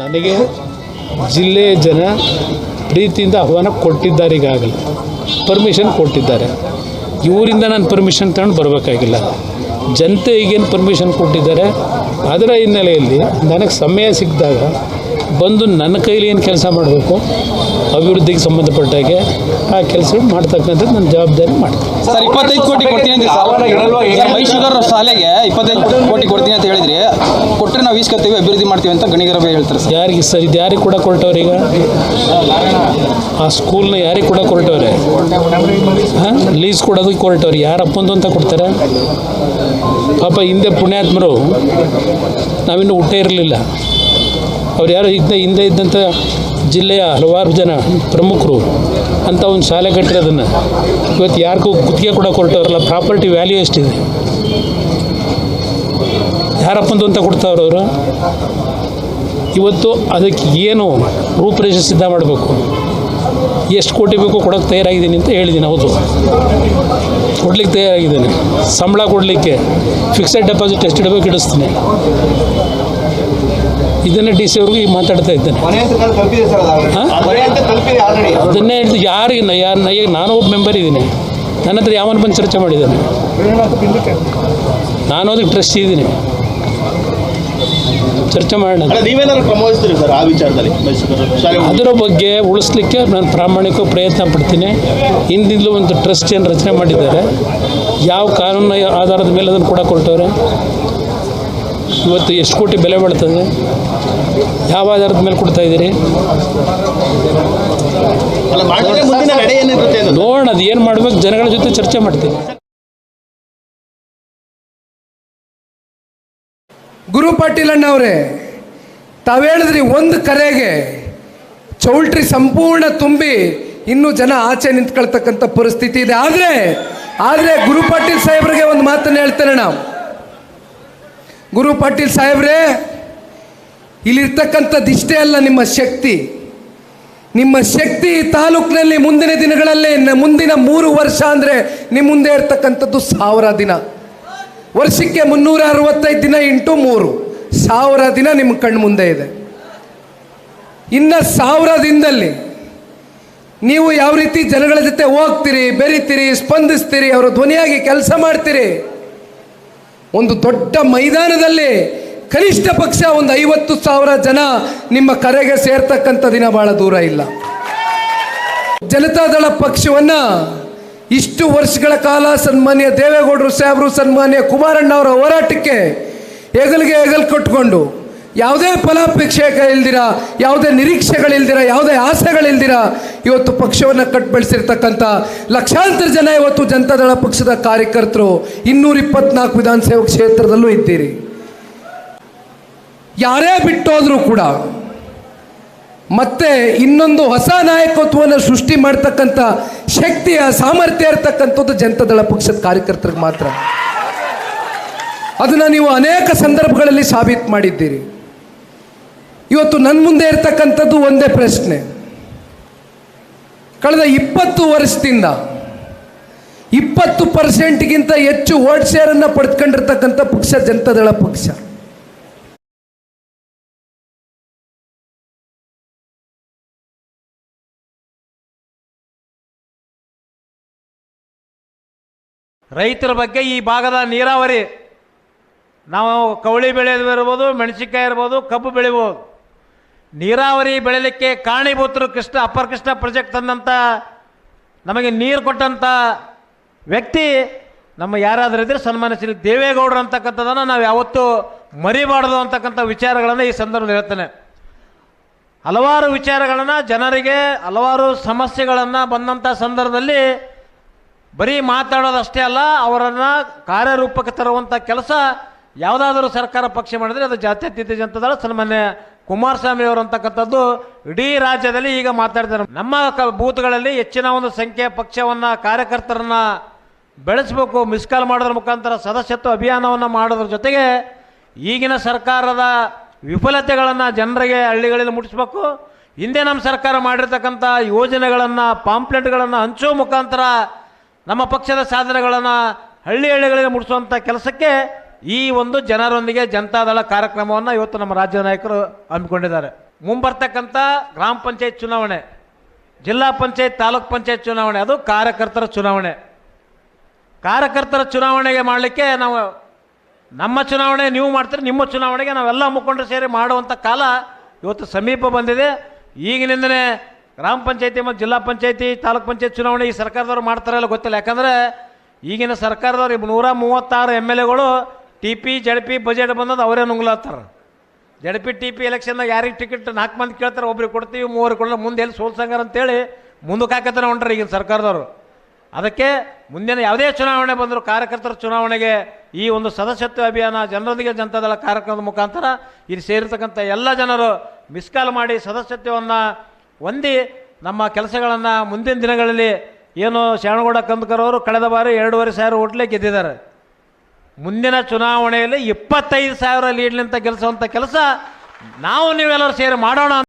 ನನಗೆ ಜಿಲ್ಲೆಯ ಜನ ಪ್ರೀತಿಯಿಂದ ಆಹ್ವಾನ ಕೊಟ್ಟಿದ್ದಾರೆ ಈಗಾಗಲೇ. ಪರ್ಮಿಷನ್ ಕೊಟ್ಟಿದ್ದಾರೆ. ಇವರಿಂದ ನಾನು ಪರ್ಮಿಷನ್ ತಗೊಂಡು ಬರಬೇಕಾಗಿಲ್ಲ. ಜನತೆ ಈಗೇನು ಪರ್ಮಿಷನ್ ಕೊಟ್ಟಿದ್ದಾರೆ, ಅದರ ಹಿನ್ನೆಲೆಯಲ್ಲಿ ನನಗೆ ಸಮಯ ಸಿಕ್ಕಿದಾಗ ಬಂದು ನನ್ನ ಕೈಲಿ ಏನು ಕೆಲಸ ಮಾಡಬೇಕು ಅಭಿವೃದ್ಧಿಗೆ ಸಂಬಂಧಪಟ್ಟಾಗೆ ಆ ಕೆಲಸ ಮಾಡ್ತಕ್ಕಂಥದ್ದು ನನ್ನ ಜವಾಬ್ದಾರಿ ಮಾಡ್ತೀನಿ. ಸರ್ ಇಪ್ಪತ್ತೈದು ಕೋಟಿ ಕೊಡ್ತೀನಿ ಅಂತ ಸರ್. ಮೈ ಶುಗರ್ ಶಾಲೆಗೆ ಇಪ್ಪತ್ತೈದು ಕೋಟಿ ಕೊಡ್ತೀನಿ ಅಂತ ಹೇಳಿದ್ರಿ. ಕೊಟ್ಟರೆ ನಾವು ಈಸ್ಕೊತೀವಿ ಅಭಿವೃದ್ಧಿ ಮಾಡ್ತೀವಿ ಅಂತ ಗಣಿಗರ ಹೇಳ್ತಾರೆ ಸರ್. ಯಾರಿಗೆ ಸರ್ ಇದು ಯಾರಿಗೆ ಕೂಡ ಕೊಟ್ಟವ್ರೀಗ ಆ ಸ್ಕೂಲ್ನ ಯಾರಿಗೆ ಕೂಡ ಕೊರಟವ್ರೆ ಹಾಂ? ಲೀಸ್ ಕೊಡೋದಕ್ಕೆ ಕೊರಟವ್ರು ಯಾರಪ್ಪಂದು ಅಂತ ಕೊಡ್ತಾರೆ? ಪಾಪ ಹಿಂದೆ ಪುಣ್ಯಾತ್ಮರು ನಾವಿನ್ನೂ ಊಟ ಇರಲಿಲ್ಲ. ಅವ್ರು ಯಾರು ಹಿಂದೆ ಹಿಂದೆ ಇದ್ದಂಥ ಜಿಲ್ಲೆಯ ಹಲವಾರು ಜನ ಪ್ರಮುಖರು ಅಂತ ಒಂದು ಶಾಲೆ ಕಟ್ಟಿರೋದನ್ನು ಇವತ್ತು ಯಾರಿಗೂ ಗುತ್ತಿಗೆ ಕೂಡ ಕೊಟ್ಟವ್ರಲ್ಲ ಪ್ರಾಪರ್ಟಿ ವ್ಯಾಲ್ಯೂ ಎಷ್ಟಿದೆ? ಯಾರಪ್ಪಂದು ಅಂತ ಅವರು? ಇವತ್ತು ಅದಕ್ಕೆ ಏನು ರೂಪರೇಷೆ ಸಿದ್ಧ ಮಾಡಬೇಕು? ಎಷ್ಟು ಕೋಟಿ ಬೇಕು ಕೊಡೋಕ್ಕೆ ತಯಾರಾಗಿದ್ದೀನಿ ಅಂತ ಹೇಳಿದ್ದೀನಿ ಹೌದು. ಕೊಡ್ಲಿಕ್ಕೆ ತಯಾರಾಗಿದ್ದೀನಿ. ಸಂಬಳ ಕೊಡಲಿಕ್ಕೆ ಫಿಕ್ಸೆಡ್ ಡೆಪಾಸಿಟ್ ಎಷ್ಟು ಇಡಬೇಕು ಇಡಿಸ್ತೀನಿ. ಇದನ್ನೇ ಡಿ ಸಿ ಅವ್ರಿಗೆ ಮಾತಾಡ್ತಾ ಇದ್ದೇನೆ. ಅದನ್ನೇ ಹೇಳ್ತು ಯಾರಿಗೆ ಯಾರು ಈಗ ನಾನು ಒಬ್ಬ ಮೆಂಬರ್ ಇದ್ದೀನಿ. ನನ್ನ ಹತ್ರ ಯಾವನ ಬಂದು ಚರ್ಚೆ ಮಾಡಿದ್ದಾನೆ? ನಾನು ಅದಕ್ಕೆ ಟ್ರಸ್ಟ್ ಇದ್ದೀನಿ. ಚರ್ಚೆ ಮಾಡೋಣ. ನೀವೇನಾದ್ರು ಸರ್ ಆ ವಿಚಾರದಲ್ಲಿ ಅದರ ಬಗ್ಗೆ ಉಳಿಸ್ಲಿಕ್ಕೆ ನಾನು ಪ್ರಾಮಾಣಿಕ ಪ್ರಯತ್ನ ಪಡ್ತೀನಿ. ಹಿಂದಿಂದಲೂ ಒಂದು ಟ್ರಸ್ಟ್ ಏನು ರಚನೆ ಮಾಡಿದ್ದಾರೆ. ಯಾವ ಕಾನೂನು ಆಧಾರದ ಮೇಲೆ ಅದನ್ನು ಕೂಡ ಕೊಟ್ಟವ್ರೆ. ಇವತ್ತು ಎಷ್ಟು ಕೋಟಿ ಬೆಲೆ ಬಾಳ್ತದೆ. ಯಾವ ಆಧಾರದ ಮೇಲೆ ಕೊಡ್ತಾ ಇದ್ದೀರಿ? ನೋಡೋಣ ಅದು ಏನು ಮಾಡ್ಬೇಕು ಜನಗಳ ಜೊತೆ ಚರ್ಚೆ ಮಾಡ್ತೀನಿ. ಗುರು ಪಾಟೀಲ್ ತಾವು ಹೇಳಿದ್ರಿ ಒಂದು ಕರೆಗೆ ಚೌಲ್ಟ್ರಿ ಸಂಪೂರ್ಣ ತುಂಬಿ ಇನ್ನೂ ಜನ ಆಚೆ ನಿಂತ್ಕೊಳ್ತಕ್ಕಂಥ ಪರಿಸ್ಥಿತಿ ಇದೆ. ಆದರೆ ಆದರೆ ಗುರು ಪಾಟೀಲ್ ಸಾಹೇಬ್ರಿಗೆ ಒಂದು ಮಾತನ್ನು ಹೇಳ್ತೇನೆ ನಾವು. ಗುರು ಪಾಟೀಲ್ ಸಾಹೇಬ್ರೇ ಇಲ್ಲಿರ್ತಕ್ಕಂಥದ್ದು ಇಷ್ಟೇ ಅಲ್ಲ ನಿಮ್ಮ ಶಕ್ತಿ. ನಿಮ್ಮ ಶಕ್ತಿ ತಾಲೂಕಿನಲ್ಲಿ ಮುಂದಿನ ದಿನಗಳಲ್ಲಿ ಮುಂದಿನ ಮೂರು ವರ್ಷ ಅಂದರೆ ನಿಮ್ಮ ಮುಂದೆ ಇರ್ತಕ್ಕಂಥದ್ದು ಸಾವಿರ ದಿನ. ವರ್ಷಕ್ಕೆ ಮುನ್ನೂರ ಅರವತ್ತೈದು ದಿನ ಇಂಟು ಮೂರು. ಸಾವಿರ ದಿನ ನಿಮ್ಮ ಕಣ್ಣು ಮುಂದೆ ಇದೆ. ಇನ್ನು ಸಾವಿರ ದಿನದಲ್ಲಿ ನೀವು ಯಾವ ರೀತಿ ಜನಗಳ ಜೊತೆ ಹೋಗ್ತೀರಿ, ಬೆರಿತೀರಿ, ಸ್ಪಂದಿಸ್ತೀರಿ, ಅವರ ಧ್ವನಿಯಾಗಿ ಕೆಲಸ ಮಾಡ್ತೀರಿ. ಒಂದು ದೊಡ್ಡ ಮೈದಾನದಲ್ಲಿ ಕನಿಷ್ಠ ಪಕ್ಷ ಒಂದು ಐವತ್ತು ಸಾವಿರ ಜನ ನಿಮ್ಮ ಕರೆಗೆ ಸೇರ್ತಕ್ಕಂಥ ದಿನ ಬಹಳ ದೂರ ಇಲ್ಲ. ಜನತಾದಳ ಪಕ್ಷವನ್ನ ಇಷ್ಟು ವರ್ಷಗಳ ಕಾಲ ಸನ್ಮಾನ್ಯ ದೇವೇಗೌಡರು ಸಾಹೇಬರು, ಸನ್ಮಾನ್ಯ ಕುಮಾರಣ್ಣ ಅವರ ಹೋರಾಟಕ್ಕೆ ಹೆಗಲಿಗೆ ಹೆಗಲು ಕಟ್ಕೊಂಡು ಯಾವುದೇ ಫಲಾಪೇಕ್ಷೆ ಇಲ್ದಿರ ಯಾವುದೇ ನಿರೀಕ್ಷೆಗಳಿಲ್ದಿರ, ಯಾವುದೇ ಆಸೆಗಳಿಲ್ದಿರ ಇವತ್ತು ಪಕ್ಷವನ್ನು ಕಟ್ ಲಕ್ಷಾಂತರ ಜನ ಇವತ್ತು ಜನತಾದಳ ಪಕ್ಷದ ಕಾರ್ಯಕರ್ತರು ಇನ್ನೂರ ಇಪ್ಪತ್ನಾಲ್ಕು ವಿಧಾನಸಭಾ ಕ್ಷೇತ್ರದಲ್ಲೂ ಇದ್ದೀರಿ. ಯಾರೇ ಬಿಟ್ಟೋದ್ರೂ ಕೂಡ ಮತ್ತೆ ಇನ್ನೊಂದು ಹೊಸ ನಾಯಕತ್ವವನ್ನು ಸೃಷ್ಟಿ ಮಾಡ್ತಕ್ಕಂಥ ಶಕ್ತಿಯ ಸಾಮರ್ಥ್ಯ ಇರತಕ್ಕಂಥದ್ದು ಜನತಾದಳ ಪಕ್ಷದ ಕಾರ್ಯಕರ್ತರಿಗೆ ಮಾತ್ರ. ಅದನ್ನು ನೀವು ಅನೇಕ ಸಂದರ್ಭಗಳಲ್ಲಿ ಸಾಬೀತು ಮಾಡಿದ್ದೀರಿ. ಇವತ್ತು ನನ್ನ ಮುಂದೆ ಇರತಕ್ಕಂಥದ್ದು ಒಂದೇ ಪ್ರಶ್ನೆ. ಕಳೆದ ಇಪ್ಪತ್ತು ವರ್ಷದಿಂದ ಇಪ್ಪತ್ತು ಪರ್ಸೆಂಟ್ಗಿಂತ ಹೆಚ್ಚು ವೋಟ್ ಶೇರನ್ನು ಪಡೆದುಕೊಂಡಿರ್ತಕ್ಕಂಥ ಪಕ್ಷ ಜನತಾದಳ ಪಕ್ಷ. ರೈತರ ಬಗ್ಗೆ ಈ ಭಾಗದ ನೀರಾವರಿ, ನಾವು ಕವಳಿ ಬೆಳೆಯೋದು ಇರ್ಬೋದು, ಮೆಣಸಿನ್ಕಾಯಿ ಇರ್ಬೋದು, ಕಬ್ಬು ಬೆಳಿಬೋದು. ನೀರಾವರಿ ಬೆಳೆಯಲಿಕ್ಕೆ ಕಾರಣೀಭೂತರು ಕೃಷ್ಣ, ಅಪ್ಪರ್ ಕೃಷ್ಣ ಪ್ರಾಜೆಕ್ಟ್ ತಂದಂಥ ನಮಗೆ ನೀರು ಕೊಟ್ಟಂಥ ವ್ಯಕ್ತಿ ನಮ್ಮ ಯಾರಾದರೂ ಇದ್ದರೆ ಸನ್ಮಾನಿಸಲಿ ದೇವೇಗೌಡರು ಅಂತಕ್ಕಂಥದ್ದನ್ನು ನಾವು ಯಾವತ್ತೂ ಮರಿಬಾರ್ದು ಅಂತಕ್ಕಂಥ ವಿಚಾರಗಳನ್ನು ಈ ಸಂದರ್ಭದಲ್ಲಿ ಹೇಳ್ತೇನೆ. ಹಲವಾರು ವಿಚಾರಗಳನ್ನು ಜನರಿಗೆ, ಹಲವಾರು ಸಮಸ್ಯೆಗಳನ್ನು ಬಂದಂಥ ಸಂದರ್ಭದಲ್ಲಿ ಬರೀ ಮಾತಾಡೋದಷ್ಟೇ ಅಲ್ಲ, ಅವರನ್ನು ಕಾರ್ಯರೂಪಕ್ಕೆ ತರುವಂಥ ಕೆಲಸ ಯಾವುದಾದರೂ ಸರ್ಕಾರ ಪಕ್ಷ ಮಾಡಿದರೆ ಅದು ಜಾತ್ಯತೀತ ಜನತಾದಳ, ಸನ್ಮಾನ್ಯ ಕುಮಾರಸ್ವಾಮಿ ಅವರು ಅಂತಕ್ಕಂಥದ್ದು ಇಡೀ ರಾಜ್ಯದಲ್ಲಿ ಈಗ ಮಾತಾಡ್ತಾರೆ. ನಮ್ಮ ಕ ಬೂತ್ಗಳಲ್ಲಿ ಹೆಚ್ಚಿನ ಒಂದು ಸಂಖ್ಯೆಯ ಪಕ್ಷವನ್ನು, ಕಾರ್ಯಕರ್ತರನ್ನು ಬೆಳೆಸಬೇಕು, ಮಿಸ್ ಕಾಲ್ ಮಾಡೋದ್ರ ಮುಖಾಂತರ ಸದಸ್ಯತ್ವ ಅಭಿಯಾನವನ್ನು ಮಾಡೋದ್ರ ಜೊತೆಗೆ ಈಗಿನ ಸರ್ಕಾರದ ವಿಫಲತೆಗಳನ್ನು ಜನರಿಗೆ ಹಳ್ಳಿಗಳಲ್ಲಿ ಮುಟ್ಟಿಸ್ಬೇಕು. ಹಿಂದೆ ನಮ್ಮ ಸರ್ಕಾರ ಮಾಡಿರ್ತಕ್ಕಂಥ ಯೋಜನೆಗಳನ್ನು, ಪಾಂಪ್ಲೆಟ್ಗಳನ್ನು ಹಂಚೋ ಮುಖಾಂತರ ನಮ್ಮ ಪಕ್ಷದ ಸಾಧನೆಗಳನ್ನು ಹಳ್ಳಿ ಹಳ್ಳಿಗಳಿಗೆ ಮುಟ್ಟಿಸುವಂಥ ಕೆಲಸಕ್ಕೆ ಈ ಒಂದು ಜನರೊಂದಿಗೆ ಜನತಾದಳ ಕಾರ್ಯಕ್ರಮವನ್ನು ಇವತ್ತು ನಮ್ಮ ರಾಜ್ಯ ನಾಯಕರು ಹಮ್ಮಿಕೊಂಡಿದ್ದಾರೆ. ಮುಂಬರ್ತಕ್ಕಂಥ ಗ್ರಾಮ ಪಂಚಾಯತ್ ಚುನಾವಣೆ, ಜಿಲ್ಲಾ ಪಂಚಾಯತ್, ತಾಲೂಕ್ ಪಂಚಾಯತ್ ಚುನಾವಣೆ, ಅದು ಕಾರ್ಯಕರ್ತರ ಚುನಾವಣೆ. ಕಾರ್ಯಕರ್ತರ ಚುನಾವಣೆಗೆ ಮಾಡಲಿಕ್ಕೆ ನಾವು ನಮ್ಮ ಚುನಾವಣೆ ನೀವು ಮಾಡ್ತೀರಿ, ನಿಮ್ಮ ಚುನಾವಣೆಗೆ ನಾವೆಲ್ಲ ಮುಖಂಡರು ಸೇರಿ ಮಾಡುವಂಥ ಕಾಲ ಇವತ್ತು ಸಮೀಪ ಬಂದಿದೆ. ಈಗಿನಿಂದನೇ ಗ್ರಾಮ ಪಂಚಾಯತಿ ಮತ್ತು ಜಿಲ್ಲಾ ಪಂಚಾಯತಿ, ತಾಲೂಕ್ ಪಂಚಾಯತ್ ಚುನಾವಣೆ ಈ ಸರ್ಕಾರದವ್ರು ಮಾಡ್ತಾರಲ್ಲ ಗೊತ್ತಿಲ್ಲ. ಯಾಕಂದರೆ ಈಗಿನ ಸರ್ಕಾರದವ್ರು ನೂರ ಮೂವತ್ತಾರು ಎಂ ಎಲ್ ಎಗಳು T P Z P, budget ಬಂದದ್ದು ಅವರೇ ನುಂಗ್ಲತ್ತಾರ. ಜಡ್ ಪಿ, ಟಿ ಪಿ ಎಲೆಕ್ಷನ್ದಾಗ ಯಾರಿಗೆ ಟಿಕೆಟ್ ನಾಲ್ಕು ಮಂದಿ ಕೇಳ್ತಾರೆ, ಒಬ್ರಿಗೆ ಕೊಡ್ತೀವಿ, ಮೂವರು ಕೊಡಲ್ಲ ಮುಂದೆ ಎಲ್ಲಿ ಸೋಲ್ಸಂಗಾರ ಅಂತೇಳಿ ಮುಂದಕ್ಕೆ ಹಾಕತ್ತಾನೆ ಹೊಂಟ್ರಿ ಈಗಿನ ಸರ್ಕಾರದವರು. ಅದಕ್ಕೆ ಮುಂದಿನ ಯಾವುದೇ ಚುನಾವಣೆ ಬಂದರೂ ಕಾರ್ಯಕರ್ತರ ಚುನಾವಣೆಗೆ ಈ ಒಂದು ಸದಸ್ಯತ್ವ ಅಭಿಯಾನ ಜನರೊಂದಿಗೆ ಜನತಾದಳ ಕಾರ್ಯಕ್ರಮದ ಮುಖಾಂತರ ಇಲ್ಲಿ ಸೇರಿರ್ತಕ್ಕಂಥ ಎಲ್ಲ ಜನರು ಮಿಸ್ ಕಾಲ್ ಮಾಡಿ ಸದಸ್ಯತ್ವವನ್ನು ಹೊಂದಿ ನಮ್ಮ ಕೆಲಸಗಳನ್ನು ಮುಂದಿನ ದಿನಗಳಲ್ಲಿ ಏನು ಶರಣಗೌಡ ಕಂದ್ಕರವರು ಕಳೆದ ಬಾರಿ ಎರಡೂವರೆ ಸಾವಿರ ಓಟ್ಲೆ ಗೆದ್ದಿದ್ದಾರೆ. ಮುಂದಿನ ಚುನಾವಣೆಯಲ್ಲಿ ಇಪ್ಪತ್ತೈದು ಸಾವಿರ ಲೀಡ್ಲಿಂತ ಗೆಲ್ಲಿಸುವಂಥ ಕೆಲಸ ನಾವು ನೀವೆಲ್ಲರೂ ಸೇರಿ ಮಾಡೋಣ